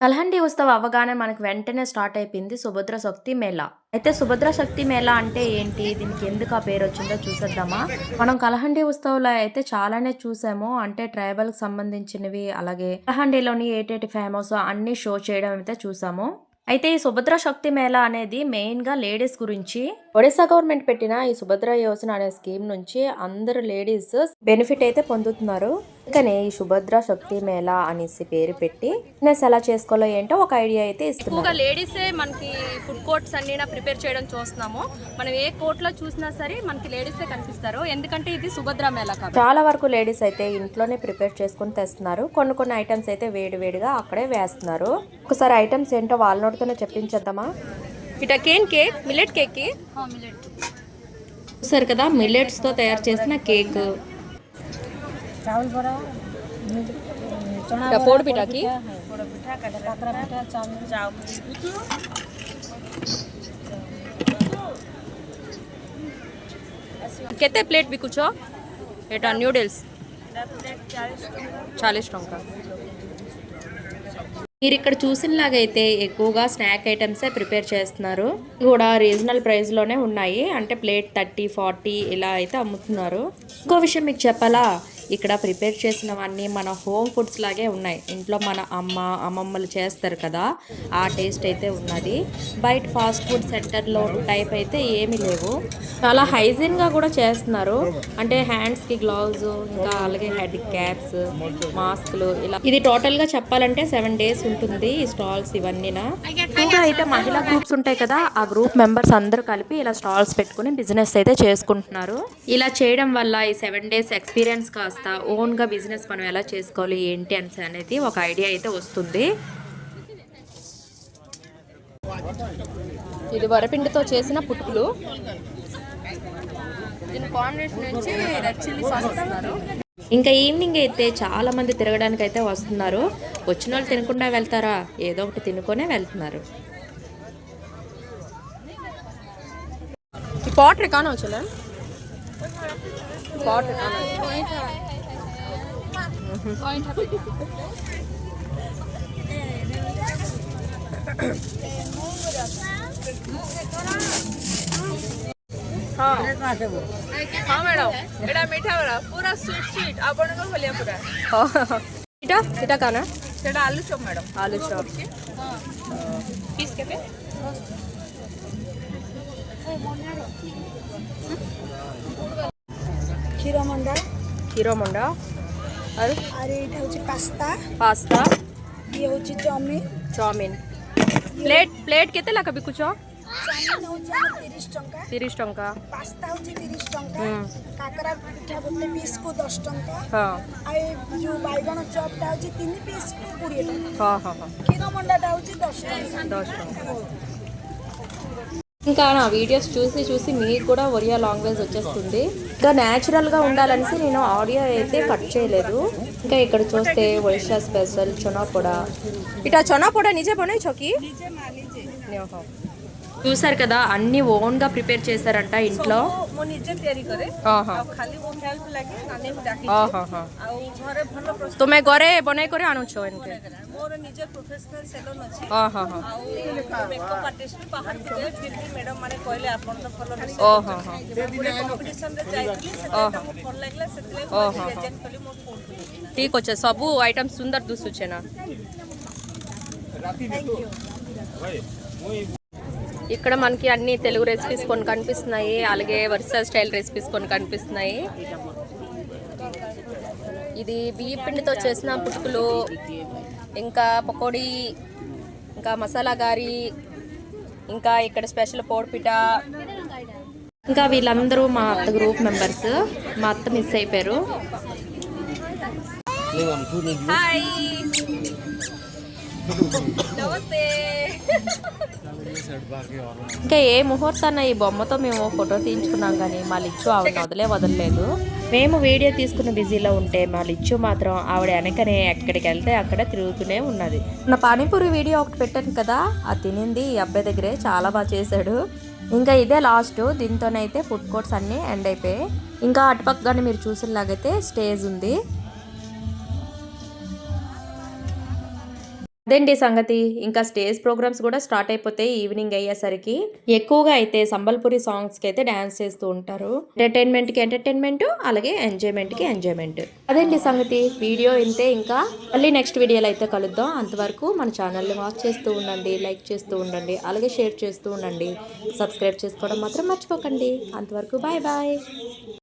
కలహండి ఉత్సవం అవగాహన మనకు వెంటనే స్టార్ట్ అయిపోయింది సుభద్ర శక్తి మేళా. అయితే సుభద్ర శక్తి మేళా అంటే ఏంటి? దీనికి ఎందుకు ఆ పేరు వచ్చిందో చూసేద్దామా? మనం కలహండి ఉత్సవంలో అయితే చాలానే చూసాము. అంటే ట్రైబల్కి సంబంధించినవి అలాగే కలహండిలోని ఏటేటి ఫేమస్ అన్ని షో చేయడం అయితే చూసాము. అయితే ఈ సుభద్ర శక్తి మేళా అనేది మెయిన్గా లేడీస్ గురించి. ఒడిశా గవర్నమెంట్ పెట్టిన ఈ సుభద్ర యోజన అనే స్కీమ్ నుంచి అందరు లేడీస్ బెనిఫిట్ అయితే పొందుతున్నారు. అందుకనే ఈ సుభద్ర శక్తి మేళా అనేసి పేరు పెట్టి బిజినెస్ ఎలా చేసుకోవాలో ఏంటో ఒక ఐడియా అయితే ఎక్కువగా లేడీసే మనకి ఫుడ్ కోర్ట్స్ అన్ని ప్రిపేర్ చేయడం చూస్తున్నాము. మనం ఏ కోర్ట్లో చూసినా సరే మనకి లేడీసే కనిపిస్తారు. ఎందుకంటే ఇది సుభద్ర మేళా కాబట్టి. చాలా వరకు లేడీస్ అయితే ఇంట్లోనే ప్రిపేర్ చేసుకుని తెస్తున్నారు. కొన్ని కొన్ని ఐటమ్స్ అయితే వేడి వేడిగా అక్కడే వేస్తున్నారు. ఒకసారి ఐటమ్స్ ఏంటో వాళ్ళ నోటితోనే చెప్పించేద్దామా? ఇట కేన్ కేక్? మిల్లెట్ కేక్కి చూసారు కదా మిల్లెట్స్తో తయారు చేసిన కేక్. चावल बड़ा चना पोड़ నూడిల్స్ की पोड़ पिठा चावल चावल प्लेट भी कुछ चालीस మీరు ఇక్కడ చూసినలాగైతే ఎక్కువగా స్నాక్ ఐటమ్సే ప్రిపేర్ చేస్తున్నారు. కూడా రీజనల్ ప్రైస్లోనే ఉన్నాయి. అంటే ప్లేట్ థర్టీ ఫార్టీ ఇలా అయితే అమ్ముతున్నారు. ఇంకో విషయం మీకు చెప్పాలా? ఇక్కడ ప్రిపేర్ చేసినవన్నీ మన హోమ్ ఫుడ్స్ లాగే ఉన్నాయి. ఇంట్లో మన అమ్మ అమ్మమ్మలు చేస్తారు కదా ఆ టేస్ట్ అయితే ఉన్నది. బయట ఫాస్ట్ ఫుడ్ సెంటర్లో టైప్ అయితే ఏమీ లేవు. చాలా హైజీన్గా కూడా చేస్తున్నారు. అంటే హ్యాండ్స్కి గ్లౌజ్ ఇంకా అలాగే హెడ్ క్యాప్స్ మాస్క్లు ఇలా ఇది టోటల్గా చెప్పాలంటే సెవెన్ డేస్ ఉంటుంది ఈ స్టాల్స్ ఇవన్నీనా. ఇంకా అయితే మహిళా గ్రూప్స్ ఉంటాయి కదా ఆ గ్రూప్ మెంబర్స్ అందరూ కలిపి ఇలా స్టాల్స్ పెట్టుకుని బిజినెస్ అయితే చేసుకుంటున్నారు. ఇలా చేయడం వల్ల ఈ సెవెన్ డేస్ ఎక్స్పీరియన్స్ కాస్త ఓన్గా బిజినెస్ మనం ఎలా చేసుకోవాలి ఏంటి అని అనేది ఒక ఐడియా అయితే వస్తుంది. ఇది వరపిండితో చేసిన పుట్టుకులు. ఇంకా ఈవినింగ్ అయితే చాలా మంది తిరగడానికి అయితే వస్తున్నారు. వచ్చిన వాళ్ళు తినకుండా వెళ్తారా? ఏదో ఒకటి తినుకొనే వెళ్తున్నారు. ఈ పాట్ రికాన్ వచ్చలే এটা এটা কানা সেটা আলু চপ ম্যাডাম আলু চপ পিস কেটে ক্ষীর মন্ডা ক্ষীর মন্ডা আর? আর এটা হচ্ছে পাস্তা। পাস্তা। ये হচ্ছে চাউমিন। চাউমিন। প্লেট প্লেট কেতে লাগা বিকুছ চাউমিন হচ্ছে 30 টাকা। 30 টাকা। পাস্তা হচ্ছে 30 টাকা। কাকরা পিঠা গোটে পিস কো 10 টাকা। হ্যাঁ। আর যে বাইগণ চপটা হচ্ছে 3 পিস কো 20 টাকা। হ্যাঁ হ্যাঁ হ্যাঁ। ক্ষীর মন্ডাটা হচ্ছে 10 টাকা। 10 টাকা। ఇంకా నా వీడియోస్ చూసి చూసి మీకు కూడా ఒరియా లాంగ్వేజ్ వచ్చేస్తుంది. ఇంకా న్యాచురల్గా ఉండాలనేసి నేను ఆడియో అయితే కట్ చేయలేదు. ఇంకా ఇక్కడ చూస్తే ఒడిషా స్పెషల్ చొనాపొడ ఇట చొనాపొడ నిజే పోనే చోకి? చూసారు కదా అన్ని ఓన్గా ప్రిపేర్ చేశారంట ఇంట్లో. తుమ్మె గొరే. బొనే కొరే అనుచో और निजे प्रोफेशनल सेलून अछि हां ठीक सब सुंदर ना ఇక్కడ మనకి అన్ని తెలుగు రెసిపీస్ కొన్ని కనిపిస్తున్నాయి అలాగే వర్సా స్టైల్ రెసిపీస్ కొన్ని కనిపిస్తున్నాయి ఇది బియ్య పిండితో చేసిన పుట్టుకులు ఇంకా పకోడీ ఇంకా మసాలా గారి ఇంకా ఇక్కడ స్పెషల్ పోడిపిట ఇంకా వీళ్ళందరూ మా అత్త గ్రూప్ మెంబర్స్. మా అత్త మిస్ అయిపోయారు. ఇంకా ఏ ముహూర్తాన ఈ బొమ్మతో మేము ఫోటో తీయించుకున్నాం కానీ మా లిచ్చు ఆవిడ వదిలే వదలలేదు. మేము వీడియో తీసుకున్న బిజీలో ఉంటే మా లిచ్చు మాత్రం ఆవిడ వెనకనే ఎక్కడికి వెళ్తే అక్కడ తిరుగుతూనే ఉన్నది. నా పానీపూరి వీడియో ఒకటి పెట్టాను కదా అది తినింది ఈ అబ్బాయి దగ్గరే చాలా బాగా చేశాడు. ఇంకా ఇదే లాస్ట్ దీంతోనైతే ఫుడ్ కోర్ట్స్ అన్నీ ఎండ్ అయిపోయాయి. ఇంకా అటుపక్కగానే మీరు చూసినలాగైతే స్టేజ్ ఉంది. అదండి సంగతి ఇంకా స్టేజ్ ప్రోగ్రామ్స్ కూడా స్టార్ట్ అయిపోతాయి ఈవినింగ్ అయ్యేసరికి. ఎక్కువగా అయితే సంబల్పురి సాంగ్స్కి అయితే డాన్స్ చేస్తూ ఉంటారు. ఎంటర్టైన్మెంట్కి ఎంటర్టైన్మెంట్ అలాగే ఎంజాయ్మెంట్కి ఎంజాయ్మెంట్ అదండి సంగతి? వీడియో ఇంతే ఇంకా? మళ్ళీ నెక్స్ట్ వీడియోలో అయితే కలుద్దాం. అంతవరకు మన ఛానల్ని వాచ్ చేస్తూ ఉండండి లైక్ చేస్తూ ఉండండి అలాగే షేర్ చేస్తూ ఉండండి. సబ్స్క్రైబ్ చేసుకోవడం మాత్రం మర్చిపోకండి. అంతవరకు బాయ్ బాయ్